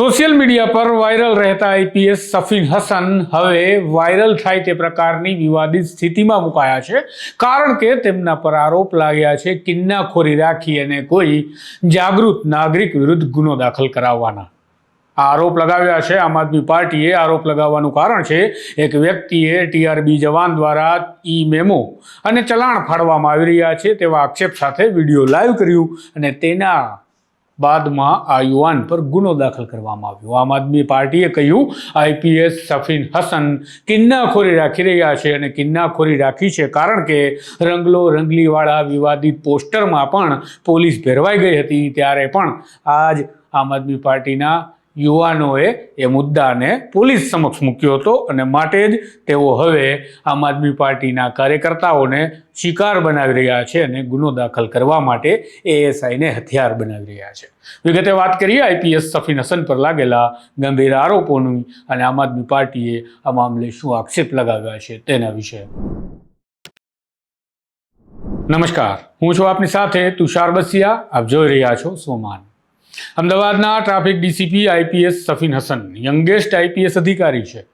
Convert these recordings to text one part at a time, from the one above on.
Social media પર viral રહેતા IPS Safin Hasan હવે વાયરલ થાય તે પ્રકારની વિવાદિત સ્થિતિમાં મુકાયા છે. કારણ કે તેમના પર આરોપ લાગ્યા છે કિન્નાખોરી રાખી અને કોઈ જાગૃત નાગરિક વિરુદ્ધ ગુનો દાખલ કરાવવાના. આરોપ લગાવ્યા છે. આમ આદમી પાર્ટીએ આરોપ લગાવવાનું કારણ છે, એક વ્યક્તિએ ટીઆરબી જવાન દ્વારા ઈ મેમો અને ચલાણ ફાડવામાં આવી રહ્યા છે તેવા આક્ષેપ સાથે વીડિયો લાઈવ કર્યું અને તેના બાદમાં આ યુવાન પર ગુનો દાખલ કરવામાં આવ્યો. આમ આદમી પાર્ટીએ કહ્યું, આઈપીએસ સફીન હસન કિન્નાખોરી રાખી રહ્યા છે અને કિન્નાખોરી રાખી છે કારણ કે રંગલો રંગલીવાળા વિવાદિત પોસ્ટરમાં પણ પોલીસ ભેરવાઈ ગઈ હતી. ત્યારે પણ આજ આમ આદમી પાર્ટીના યુવાનોએ એ મુદ્દાને પોલીસ સમક્ષ મૂક્યો હતો અને માટે જ તેઓ હવે આમ આદમી પાર્ટીના કાર્યકર્તાઓને શિકાર બનાવી રહ્યા છે અને ગુનો દાખલ કરવા માટે એએસઆઈને હથિયાર બનાવી રહ્યા છે. વિગતે વાત કરીએ, આઈપીએસ સફીન હસન પર લાગેલા ગંભીર આરોપોની અને આમ આદમી પાર્ટીએ આ મામલે શું આક્ષેપ લગાવ્યા છે તેના વિશે. નમસ્કાર, હું છું આપની સાથે તુષાર બસિયા. આપ જોઈ રહ્યા છો સોમાન. અમદાવાદના traffic DCP IPS Safin Hasan. Youngest IPS અધિકારી છે.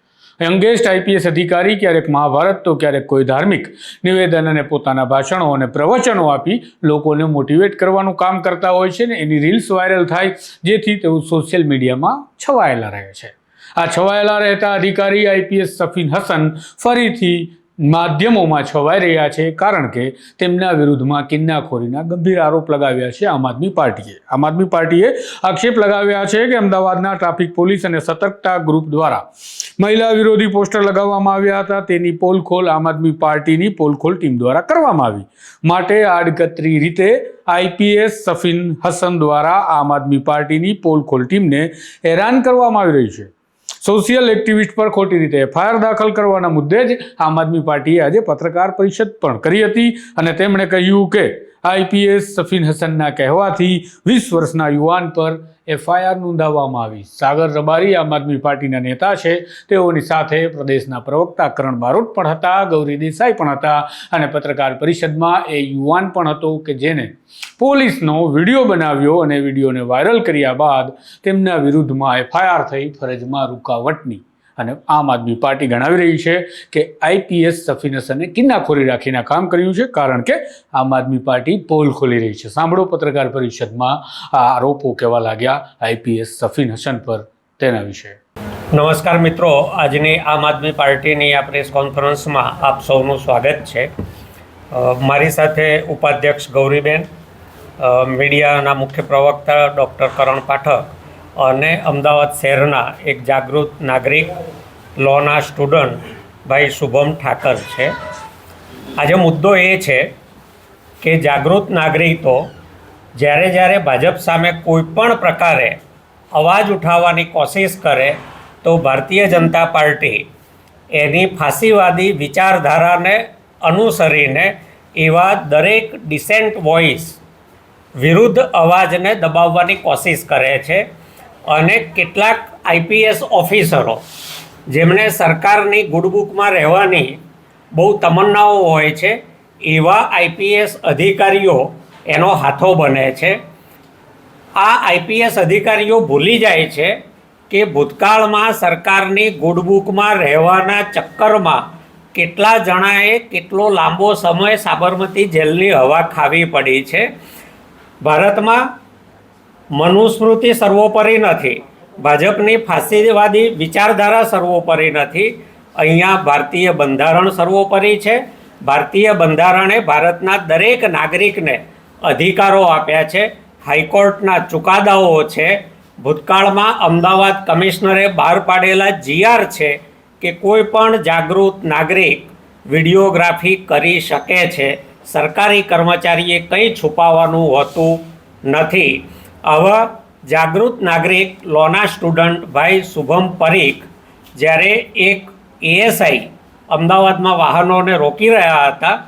યંગેસ્ટ આઈપીએસ અધિકારી ક્યારેક મહાભારત, તો ક્યારેક કોઈ ધાર્મિક નિવેદન અને પોતાના ભાષણો અને પ્રવચનો આપી લોકોને મોટિવેટ કરવાનું કામ કરતા હોય છે ને, એની રીલ્સ વાયરલ થાય, જેથી તેઓ સોશિયલ મીડિયામાં છવાયેલા રહે છે. આ છવાયેલા રહેતા અધિકારી આઈપીએસ સફીન હસન ફરીથી માધ્યમોમાં છવાઈ રહ્યા છે કારણ કે તેમના વિરુદ્ધમાં કિન્નાખોરીના ગંભીર આરોપ લગાવ્યા છે આમ આદમી પાર્ટીએ. આમ આદમી પાર્ટીએ આક્ષેપ લગાવ્યા છે કે અમદાવાદના ટ્રાફિક પોલીસ અને સતર્કતા ગ્રુપ દ્વારા મહિલા વિરોધી પોસ્ટર લગાવવામાં આવ્યા હતા. તેની પોલખોલ આમ આદમી પાર્ટીની પોલખોલ ટીમ દ્વારા કરવામાં આવી. માટે આડકતરી રીતે આઈપીએસ સફીન હસન દ્વારા આમ આદમી પાર્ટીની પોલખોલ ટીમને હેરાન કરવામાં આવી રહી છે. સોશિયલ એક્ટિવિસ્ટ પર ખોટી રીતે એફઆઈઆર દાખલ કરવાના મુદ્દે જ આમ આદમી પાર્ટીએ આજે પત્રકાર પરિષદ પણ કરી હતી અને તેમણે કહ્યું કે આઈપીએસ સફીન હસનના કહેવાથી વીસ વર્ષના યુવાન પર એફઆઈઆર નોંધાવવામાં આવી. સાગર રબારી આમ આદમી પાર્ટીના નેતા છે. તેઓની સાથે પ્રદેશના પ્રવક્તા કરણ બારોટ પણ હતા, ગૌરી દેસાઈ પણ હતા અને પત્રકાર પરિષદમાં એ યુવાન પણ હતો કે જેને પોલીસનો વીડિયો બનાવ્યો અને વિડીયોને વાયરલ કર્યા બાદ તેમના વિરુદ્ધમાં એફઆઈઆર થઈ ફરજમાં રૂકાવટની અને આમ આદમી પાર્ટી ગણાવી રહી છે કે આઈપીએસ સફીન હસને કિન્નાખોરી રાખીને કામ કર્યું છે, કારણ કે આમ આદમી પાર્ટી પોલ ખોલી રહી છે. સાંભળો પત્રકાર પરિષદમાં આ આરોપો કહેવા લાગ્યા આઈપીએસ સફીન હસન પર તેના વિશે. નમસ્કાર મિત્રો, આજની આમ આદમી પાર્ટીની આ પ્રેસ કોન્ફરન્સમાં આપ સૌનું સ્વાગત છે. મારી સાથે ઉપાધ્યક્ષ ગૌરીબેન મીડિયાના મુખ્ય પ્રવક્તા ડૉક્ટર કરણ પાઠક અને અમદાવાદ શહેરના એક જાગૃત નાગરિક, લોના સ્ટુડન્ટ ભાઈ શુભમ ઠાકર છે. આજે મુદ્દો એ છે કે જાગૃત નાગરિકો જ્યારે જ્યારે ભાજપ સામે કોઈ પણ પ્રકારે અવાજ ઉઠાવવાની કોશિશ કરે તો ભારતીય જનતા પાર્ટી એની ફાંસીવાદી વિચારધારાને અનુસરીને એવા દરેક ડિસેન્ટ વોઇસ વિરુદ્ધ અવાજને દબાવવાની કોશિશ કરે છે. અને કેટલાક આઈપીએસ ઓફિસરો જેમણે સરકારની ગુડબુકમાં રહેવાની બહુ તમન્નાઓ હોય છે, એવા આઈપીએસ અધિકારીઓ એનો હાથો બને છે. આ આઈપીએસ અધિકારીઓ ભૂલી જાય છે કે ભૂતકાળમાં સરકારની ગુડબુકમાં રહેવાના ચક્કરમાં કેટલા જણાએ કેટલો લાંબો સમય સાબરમતી જેલની હવા ખાવી પડી છે. ભારતમાં મનુસ્મૃતિ સર્વોપરી નથી. ભાજપની ફાંસીવાદી વિચારધારા સર્વોપરી નથી. અહીંયા ભારતીય બંધારણ સર્વોપરી છે. ભારતીય બંધારણે ભારતના દરેક નાગરિકને અધિકારો આપ્યા છે. હાઈકોર્ટના ચુકાદાઓ છે. ભૂતકાળમાં અમદાવાદ કમિશનરે બહાર પાડેલા જીઆર છે કે કોઈ પણ જાગૃત નાગરિક વિડીયોગ્રાફી કરી શકે છે. સરકારી કર્મચારીએ કંઈ છુપાવવાનું હોતું નથી. આવા જાગૃત નાગરિક લોના સ્ટુડન્ટ ભાઈ શુભમ પરીખ જ્યારે એક એએસઆઈ અમદાવાદમાં વાહનોને રોકી રહ્યા હતા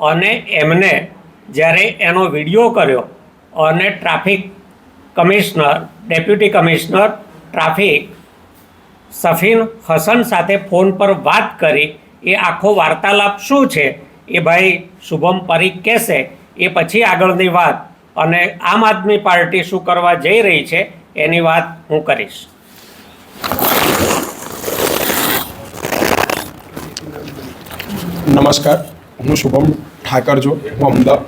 અને એમને જ્યારે એનો વીડિયો કર્યો અને traffic commissioner, deputy commissioner traffic Safin Hasan સાથે ફોન પર વાત કરી, એ આખો વાર્તાલાપ શું છે? એ ભાઈ શુભમ પરીખ કહેશે. એ પછી આગળની વાત અને આમ આદમી પાર્ટી શું કરવા જઈ રહી છે, એની વાત હું કરીશ. નમસ્કાર, હું શુભમ ઠાકર છું, હું અમદાવાદ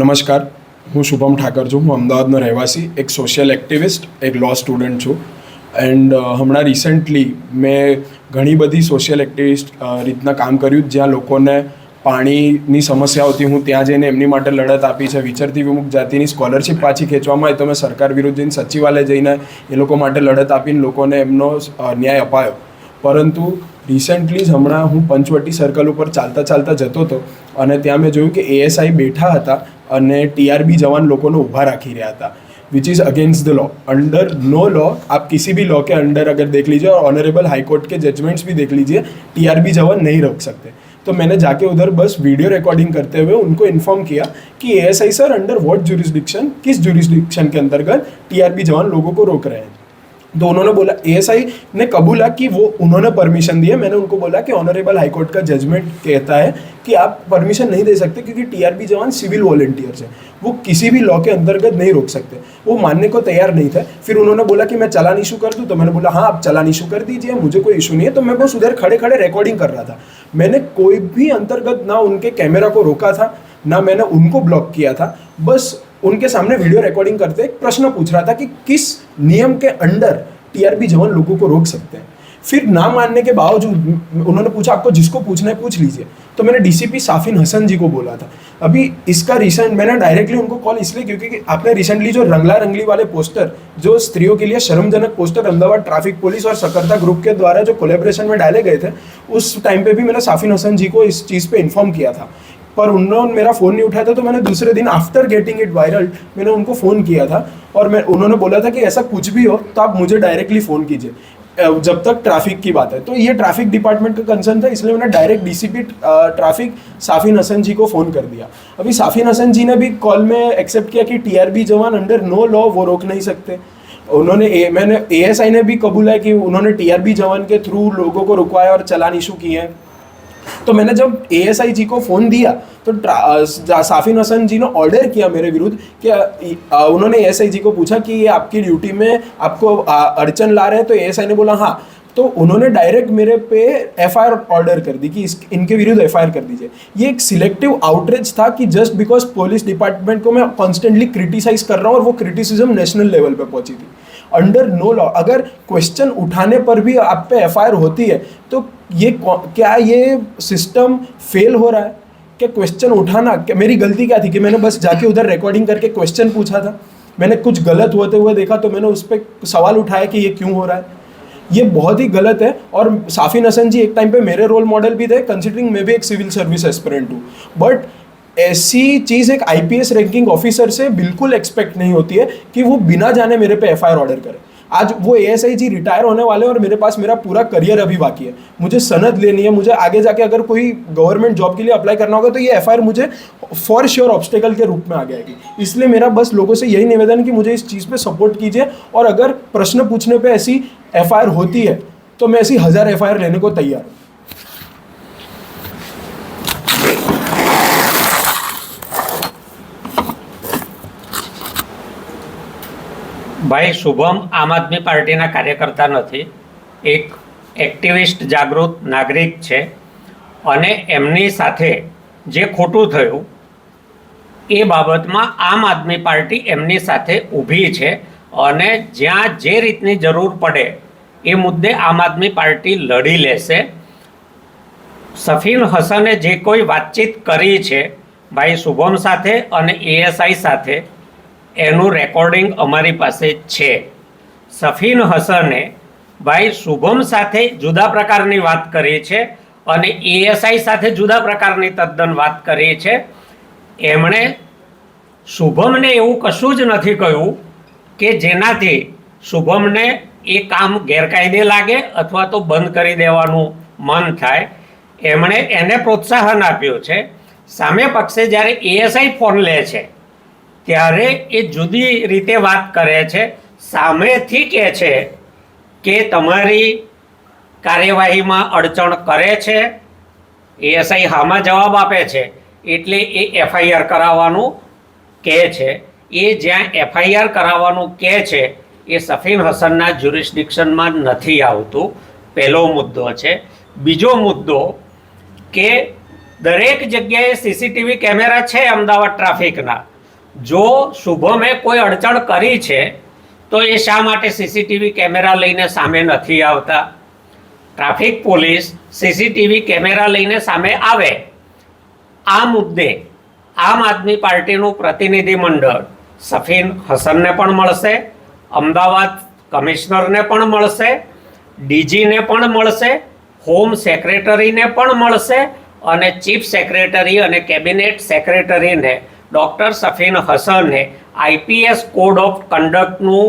નમસ્કાર, હું શુભમ ઠાકર છું, હું અમદાવાદનો રહેવાસી, એક સોશિયલ એક્ટિવિસ્ટ એક લો સ્ટુડન્ટ છું. એન્ડ હમણાં રિસેન્ટલી મેં ઘણી બધી સોશિયલ એક્ટિવિસ્ટ રીતના કામ કર્યું જ્યાં લોકોને પાણીની સમસ્યા હતી, હું ત્યાં જઈને એમની માટે લડત આપી છે. વિચરતી વિમુખ જાતિની સ્કોલરશિપ પાછી ખેંચવામાં આવી, તો મેં સરકાર વિરુદ્ધ જઈને સચિવાલય જઈને એ લોકો માટે લડત આપીને લોકોને એમનો ન્યાય અપાયો. પરંતુ રિસેન્ટલી જ હમણાં હું પંચવટી સર્કલ ઉપર ચાલતા ચાલતા જતો હતો અને ત્યાં મેં જોયું કે એએસઆઈ બેઠા હતા અને ટીઆરબી જવાન લોકોને ઊભા રાખી રહ્યા હતા. Which is against the law under no law आप किसी भी लॉ के अंडर अगर देख लीजिए और ऑनरेबल हाई कोर्ट के जजमेंट्स भी देख लीजिए टी आर बी जवान नहीं रोक सकते। तो मैंने जाके उधर बस वीडियो रिकॉर्डिंग करते हुए उनको इन्फॉर्म किया कि A S I sir under what jurisdiction किस जुरिस्डिक्शन के अंतर्गत टी आर बी जवान लोगों को रोक रहे हैं। तो उन्होंने बोला, एएसआई ने कबूला कि वो, उन्होंने परमिशन दी है। मैंने उनको बोला कि ऑनरेबल हाईकोर्ट का जजमेंट कहता है कि आप परमिशन नहीं दे सकते क्योंकि टीआरपी जवान सिविल वॉलेंटियर्स है। वो किसी भी लॉ के अंतर्गत नहीं रोक सकते। वो मानने को तैयार नहीं थे। फिर उन्होंने बोला कि मैं चलान इशू कर दूँ तो मैंने बोला हाँ आप चलान इशू कर दीजिए, मुझे कोई इशू नहीं है। तो मैं बस उधर खड़े खड़े रिकॉर्डिंग कर रहा था। मैंने कोई भी अंतर्गत ना उनके कैमरा को रोका था, ना मैंने उनको ब्लॉक किया था। बस उनके सामने वीडियो रिकॉर्डिंग करते एक प्रश्न पूछ रहा था कि किस नियम के अंडर टीआरपी जवान लोगों को रोक सकते हैं। फिर ना मानने के बावजूद उन्होंने पूछा, आपको जिसको पूछना है पूछ लीजिए। तो मैंने डीसीपी साफिन हसन जी को बोला था। अभी इसका रिसेंट मैंने डायरेक्टली उनको कॉल इसलिए क्योंकि आपने रिसेंटली जो रंगला रंगली वाले पोस्टर जो स्त्रियों के लिए शर्मजनक पोस्टर अहमदाबाद ट्रैफ़िक पुलिस और सकरता ग्रुप के द्वारा जो कोलेब्रेशन में डाले गए थे, उस टाइम पे भी मैंने साफिन हसन जी को इस चीज़ पे इन्फॉर्म किया था। पर उन्होंने मेरा फ़ोन नहीं उठाया था तो मैंने दूसरे दिन आफ्टर गेटिंग इट वायरल मैंने उनको फ़ोन किया था और मैं उन्होंने बोला था कि ऐसा कुछ भी हो तो आप मुझे डायरेक्टली फ़ोन कीजिए। जब तक ट्रैफ़िक की बात है। तो ये ट्रैफ़िक डिपार्टमेंट का कंसर्न था इसलिए मैंने direct DCP traffic Safin Hasan ji को फ़ोन कर दिया। अभी साफिन हसन जी ने भी कॉल में एक्सेप्ट किया कि टीआरबी जवान अंडर नो लॉ वो रोक नहीं सकते। उन्होंने ए, मैंने एएसआई ने भी कबूला है कि उन्होंने टीआरबी जवान के थ्रू लोगों को रुकवाया और चलान इशू किए हैं। तो मैंने जब एएसआई जी को फ़ोन दिया तो साफिन हसन जी ने ऑर्डर किया मेरे विरुद्ध कि उन्होंने एएसआई जी को पूछा कि ये आपकी ड्यूटी में आपको अड़चन ला रहे हैं? तो एएसआई ने बोला हाँ. तो उन्होंने डायरेक्ट मेरे पे एफआईआर ऑर्डर कर दी कि इस, इनके विरुद्ध एफआईआर कर दीजिए। ये एक सिलेक्टिव आउटरीच था कि जस्ट बिकॉज़ पुलिस डिपार्टमेंट को मैं कॉन्स्टेंटली क्रिटिसाइज कर रहा हूँ और वो क्रिटिसिज्म नेशनल लेवल पर पहुँची थी। अंडर नो लॉ अगर क्वेश्चन उठाने पर भी आप पे एफआईआर होती है तो ये क्या ये सिस्टम फेल हो रहा है? क्या क्वेश्चन उठाना, क्या मेरी गलती क्या थी कि मैंने बस जाके उधर रिकॉर्डिंग करके क्वेश्चन पूछा था? मैंने कुछ गलत होते हुए देखा तो मैंने उस पर सवाल उठाया कि ये क्यों हो रहा है? ये बहुत ही गलत है और साफिन हसन जी एक टाइम पे मेरे रोल मॉडल भी थे कंसिडरिंग मैं भी एक सिविल सर्विस एस्पिरेंट हूँ। बट ऐसी चीज़ एक आईपीएस रैंकिंग ऑफिसर से बिल्कुल एक्सपेक्ट नहीं होती है कि वो बिना जाने मेरे पे एफआईआर ऑर्डर करे। आज वो एएसआई जी रिटायर होने वाले हैं और मेरे पास मेरा पूरा करियर अभी बाकी है। मुझे सनद लेनी है, मुझे आगे जाके अगर कोई गवर्नमेंट जॉब के लिए अप्लाई करना होगा तो ये एफआईआर मुझे फॉर श्योर ऑब्स्टेकल के रूप में आ जाएगी। इसलिए मेरा बस लोगों से यही निवेदन कि मुझे इस चीज़ पर सपोर्ट कीजिए और अगर प्रश्न पूछने पर ऐसी एफआईआर होती है तो मैं ऐसी हज़ार एफआईआर लेने को तैयार हूँ। ભાઈ, શુભમ આમ આદમી પાર્ટીના કાર્યકર્તા નથી. એક એક્ટિવિસ્ટ જાગૃત નાગરિક છે અને એમની સાથે જે ખોટું થયું, એ બાબતમાં આમ આદમી પાર્ટી એમની સાથે ઊભી છે અને જ્યાં જે રીતની જરૂર પડે, એ મુદ્દે આમ આદમી પાર્ટી લડી લેશે. સફીન હસને જે કોઈ વાતચીત કરી છે, ભાઈ, શુભમ સાથે અને એએસઆઈ સાથે એનું રેકોર્ડિંગ અમારી પાસે છે. સફીન હસને ભાઈ શુભમ સાથે જુદા પ્રકારની વાત કરી છે અને એએસઆઈ સાથે જુદા પ્રકારની તદ્દન વાત કરી છે. એમણે શુભમને એવું કશું જ નથી કહ્યું કે જેનાથી શુભમને એ કામ ગેરકાયદે લાગે અથવા તો બંધ કરી દેવાનું મન થાય. એમણે એને પ્રોત્સાહન આપ્યું છે. સામે પક્ષે જ્યારે એએસઆઈ ફોન લે છે ત્યારે એ જુદી રીતે વાત કરે છે, સામેથી કહે છે કે તમારી કાર્યવાહીમાં અડચણ કરે છે? એએસઆઈ હામાં જવાબ આપે છે. એટલે એ એફઆઈઆર કરાવવાનું કહે છે. એ જ્યાં એફઆઈઆર કરાવવાનું કહે છે, એ સફીન હસનના જ્યુરિસ્ડિક્શનમાં નથી આવતું. પહેલો મુદ્દો છે. બીજો મુદ્દો કે દરેક જગ્યાએ સીસીટીવી કેમેરા છે અમદાવાદ ટ્રાફિકના? જો શુભમે કોઈ અડચણ કરી છે, તો એ શા માટે સીસીટીવી કેમેરા લઈને સામે નથી આવતા? ટ્રાફિક પોલીસ સીસીટીવી કેમેરા લઈને સામે આવે. આ મુદ્દે આમ આદમી પાર્ટીનું પ્રતિનિધિ મંડળ સફીન હસનને પણ મળશે, અમદાવાદ કમિશનરને પણ મળશે, ડીજીને પણ મળશે, હોમ સેક્રેટરીને પણ મળશે અને ચીફ સેક્રેટરી અને કેબિનેટ સેક્રેટરીને ડૉક્ટર સફીન હસને આઈપીએસ કોડ ઓફ કન્ડક્ટનું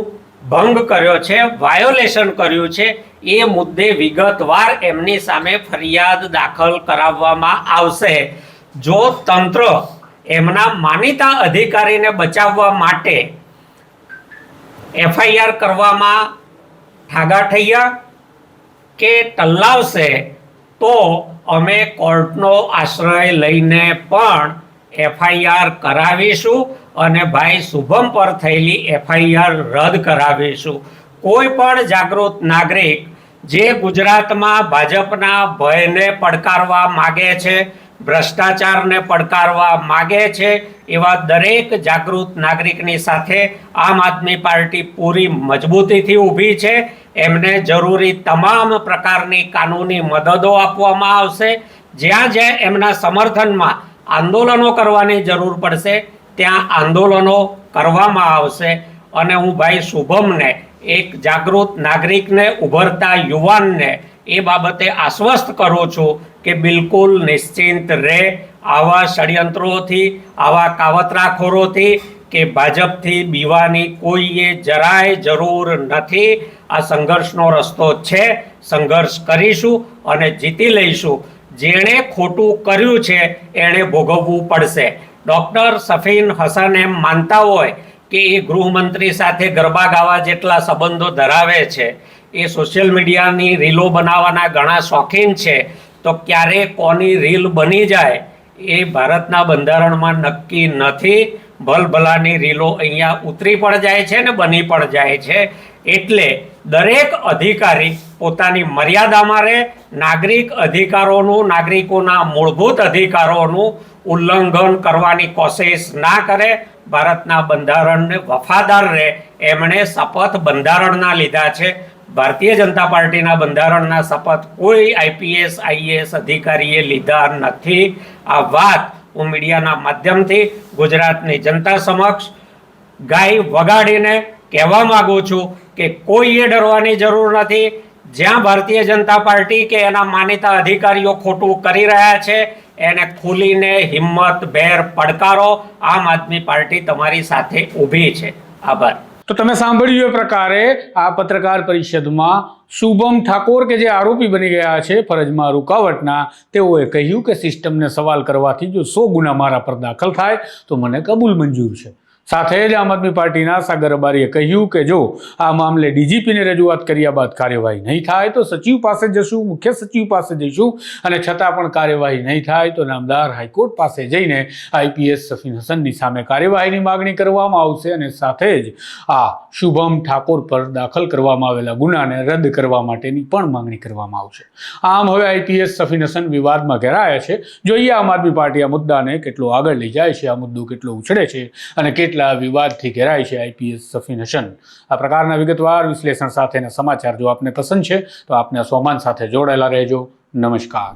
ભંગ કર્યો છે, વાયોલેશન કર્યું છે, એ મુદ્દે વિગતવાર એમની સામે ફરિયાદ દાખલ કરાવવામાં આવશે. જો તંત્ર એમના માનીતા અધિકારીને બચાવવા માટે એફઆઈઆર કરવામાં ઠાગાઠૈયા કે ટલ્લાવશે, તો અમે કોર્ટનો આશ્રય લઈને પણ એફઆઈઆર કરાવીશું અને ભાઈ શુભમ પર થયેલી એફઆઈઆર રદ કરાવીશું. કોઈ પણ જાગૃત નાગરિક જે ગુજરાતમાં ભાજપના ભયને પડકારવા માગે છે, ભ્રષ્ટાચારને પડકારવા માગે છે, એવા દરેક જાગૃત નાગરિકની સાથે આમ આદમી પાર્ટી પૂરી મજબૂતીથી ઊભી છે. એમને જરૂરી તમામ પ્રકારની કાનૂની મદદો આપવામાં આવશે. જ્યાં જ્યાં એમના સમર્થનમાં આંદોલનો કરવાની જરૂર પડશે. ત્યાં આંદોલનો કરવામાં આવશે અને હું ભાઈ શુભમને, એક જાગૃત નાગરિકને, ઉભરતા યુવાનને એ બાબતે આશ્વસ્ત કરું છું કે બિલકુલ નિશ્ચિંત રહે આવા ષડયંત્રોથી, આવા કાવતરાખોરોથી કે ભાજપથી બીવાની કોઈએ જરાય જરૂર નથી. આ સંઘર્ષનો રસ્તો છે. સંઘર્ષ કરીશું અને જીતી લઈશું. જેણે ખોટું કર્યું છે, એણે ભોગવવું પડશે. ડૉક્ટર સફીન હસન એમ માનતા હોય કે એ ગૃહમંત્રી સાથે ગરબા ગાવા જેટલા સંબંધો ધરાવે છે, એ સોશિયલ મીડિયાની રીલો બનાવવાના ઘણા શોખીન છે, તો ક્યારે કોની રીલ બની જાય એ ભારતના બંધારણમાં નક્કી નથી. ભલભલાની રીલો અહીંયા ઉતરી પણ જાય છે ને બની પણ જાય છે. એટલે દરેક અધિકારી પોતાની મર્યાદામાં રહે, નાગરિક અધિકારોનું, નાગરિકોના મૂળભૂત અધિકારોનું ઉલ્લંઘન કરવાની કોશિશ ના કરે, ભારતના બંધારણને વફાદાર રહે, એમણે શપથ બંધારણના લીધા છે. ભારતીય જનતા પાર્ટીના બંધારણના શપથ કોઈ આઈપીએસ, આઈએએસ અધિકારીએ લીધા નથી. આ વાત હું મીડિયાના માધ્યમથી ગુજરાતની જનતા સમક્ષ ગાય વગાડીને કહેવા માગું છું. કે કોઈએ ડરવાની જરૂર નથી. જ્યાં ભારતીય જનતા પાર્ટી કે એના માનીતા અધિકારીઓ ખોટું કરી રહ્યા છે, એને ખુલીને હિંમત ભેર પડકારો આમ આદમી પાર્ટી તમારી સાથે ઊભી છે. આભાર. તો તમે સાંભળ્યું એ પ્રકારે આ પત્રકાર પરિષદમાં શુભમ ઠાકોર કે જે આરોપી બની ગયા છે ફરજમાં રૂકાવટના, તેઓએ કહ્યું કે સિસ્ટમને સવાલ કરવાથી જો સો ગુના મારા પર દાખલ થાય, તો મને કબૂલ મંજૂર છે. સાથે જ આમ આદમી પાર્ટીના સાગર અબારીએ કહ્યું કે જો આ મામલે ડીજીપીને રજૂઆત કર્યા બાદ કાર્યવાહી નહીં થાય તો સચિવ પાસે જશું, મુખ્ય સચિવ પાસે જઈશું અને છતાં પણ કાર્યવાહી નહીં થાય તો નામદાર હાઈકોર્ટ પાસે જઈને આઈપીએસ સફીન હસનની સામે કાર્યવાહીની માગણી કરવામાં આવશે અને સાથે જ આ શુભમ ઠાકોર પર દાખલ કરવામાં આવેલા ગુનાને રદ કરવા માટેની પણ માંગણી કરવામાં આવશે. આમ હવે આઈપીએસ સફીન હસન વિવાદમાં ઘેરાયા છે. જોઈએ આમ આદમી પાર્ટી આ મુદ્દાને કેટલો આગળ લઈ જાય છે, આ મુદ્દો કેટલો ઉછળે છે અને કેટલા વિવાદથી ઘેરાય છે આઈપીએસ સફીન હસન આ પ્રકારના વિગતવાર વિશ્લેષણ સાથેના સમાચાર જો આપને પસંદ છે, તો આપને સોમાન સાથે જોડાયેલા રહેજો. નમસ્કાર.